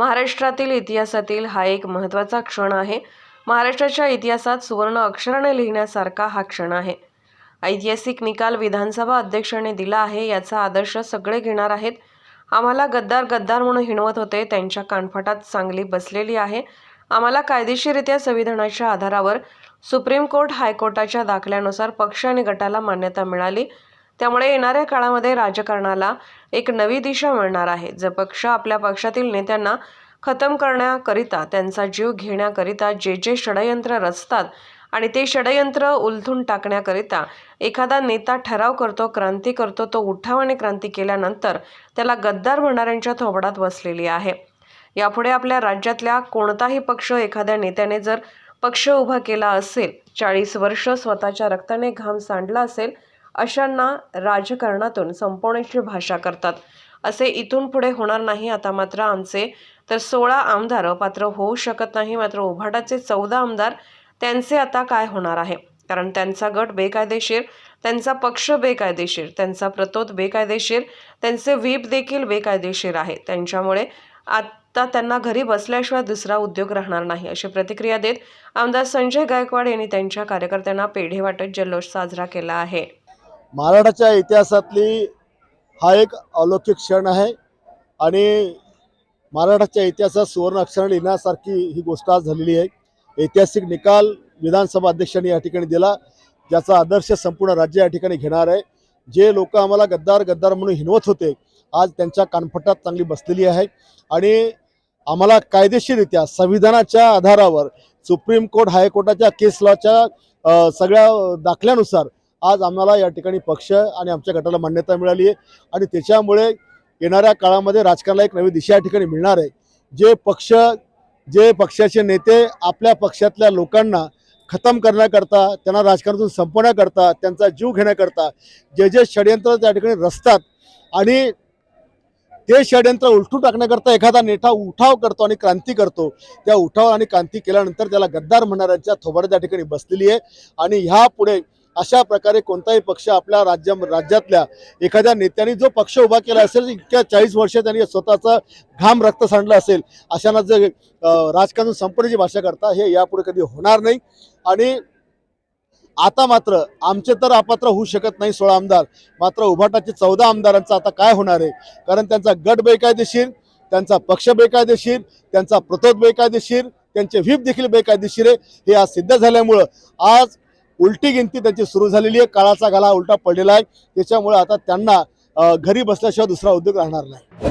महाराष्ट्रातील इतिहासातील हा एक महत्त्वाचा क्षण आहे. महाराष्ट्राच्या इतिहासात सुवर्ण अक्षराने लिहिण्यासारखा हा क्षण आहे. ऐतिहासिक निकाल विधानसभा अध्यक्षांनी दिला आहे याचा आदर्श सगळे घेणार आहेत. आम्हाला गद्दार गद्दार म्हणून हिणवत होते त्यांच्या कानफटात चांगली बसलेली आहे. आम्हाला कायदेशीरित्या संविधानाच्या आधारावर सुप्रीम कोर्ट हायकोर्टाच्या दाखल्यानुसार पक्ष आणि गटाला मान्यता मिळाली. त्यामुळे येणाऱ्या काळामध्ये राजकारणाला एक नवी दिशा मिळणार आहे. जे पक्ष आपल्या पक्षातील नेत्यांना खतम करण्याकरिता त्यांचा जीव घेण्याकरिता जे जे षडयंत्र रचतात आणि ते षडयंत्र उलथून टाकण्याकरिता एखादा नेता ठराव करतो क्रांती करतो तो उठावाने क्रांती केल्यानंतर त्याला गद्दार म्हणणाऱ्यांच्या थोबडात बसलेली आहे. यापुढे आपल्या राज्यातल्या कोणताही पक्ष एखाद्या नेत्याने जर पक्ष उभा केला असेल चाळीस वर्ष स्वतःच्या रक्ताने घाम सांडला असेल अशांना राजकारणातून संपवण्याची भाषा करतात. असे इथून पुढे होणार नाही आता मात्र आमचे. तर सोळा आमदार पात्र होऊ शकत नाही मात्र उभाटाचे चौदा आमदार त्यांचे आता काय होणार आहे? कारण त्यांचा गट बेकायदेशीर त्यांचा पक्ष बेकायदेशीर त्यांचा प्रतोद बेकायदेशीर त्यांचे व्हीप देखील बेकायदेशीर आहे. त्यांच्यामुळे आत्ता त्यांना घरी बसल्याशिवाय दुसरा उद्योग राहणार नाही अशी प्रतिक्रिया देत आमदार संजय गायकवाड यांनी त्यांच्या कार्यकर्त्यांना पेढे वाटत जल्लोष साजरा केला आहे. महाराष्ट्राच्या इतिहासातली हा एक अलौकिक क्षण आहे आणि महाराष्ट्राच्या इतिहासात सुवर्ण अक्षराने लिहिण्यासारखी ही गोष्ट आज झालेली आहे. ऐतिहासिक निकाल विधानसभा अध्यक्षांनी या ठिकाणी दिला ज्याचा आदर्श संपूर्ण राज्य या ठिकाणी घेणार आहे. जे लोक आम्हाला गद्दार गद्दार म्हणून हिनवत होते आज त्यांच्या कानफटात चांगली बसलेली आहे. आणि आम्हाला कायदेशीररित्या संविधानाच्या आधारावर सुप्रीम कोर्ट हायकोर्टाच्या केस लॉच्या सगळ्या दाखल्यानुसार आज आम्हाला या ठिकाणी पक्ष आणि आमच्या गटाला मान्यता मिळाली आहे. आणि त्याच्यामुळे येणाऱ्या काळामध्ये राजकारणाला एक नवी दिशा या ठिकाणी मिळणार आहे. जे पक्ष जे पक्षाचे नेते आपल्या पक्षातल्या लोकांना खतम करण्याकरता त्यांना राजकारणातून संपवण्याकरता त्यांचा जीव घेण्याकरता जे जे षडयंत्र त्या ठिकाणी रचतात आणि ते षडयंत्र उलटून टाकण्याकरता एखादा नेता उठाव करतो आणि क्रांती करतो त्या उठाव आणि क्रांती केल्यानंतर त्याला गद्दार म्हणणाऱ्यांच्या थोबाड त्या ठिकाणी बसलेली आहे. आणि ह्या पुढे अशा प्रकारे कोणताही पक्ष आपल्या राज्या राज्यातल्या एखाद्या नेत्याने जो पक्ष उभा केला असेल इतक्या चाळीस वर्ष त्यांनी स्वतःचा घाम रक्त सांडलं असेल अशांना जे राजकारण संपण्याची भाषा करता हे यापुढे कधी होणार नाही. आणि आता मात्र आमचे तर अपात्र होऊ शकत नाही सोळा आमदार मात्र उभाटाचे चौदा आमदारांचं आता काय होणार आहे? कारण त्यांचा गट बेकायदेशीर त्यांचा पक्ष बेकायदेशीर त्यांचा प्रतोद बेकायदेशीर त्यांचे व्हीप देखील बेकायदेशीर आहे. हे आज सिद्ध झाल्यामुळं आज उलटी गिनती त्यांची सुरू झालेली आहे. काळाचा गाला उलटा पडलेला आहे. त्याच्यामुळे आता त्यांना घरी बसल्याशिवाय दुसरा उद्योग राहणार नाही.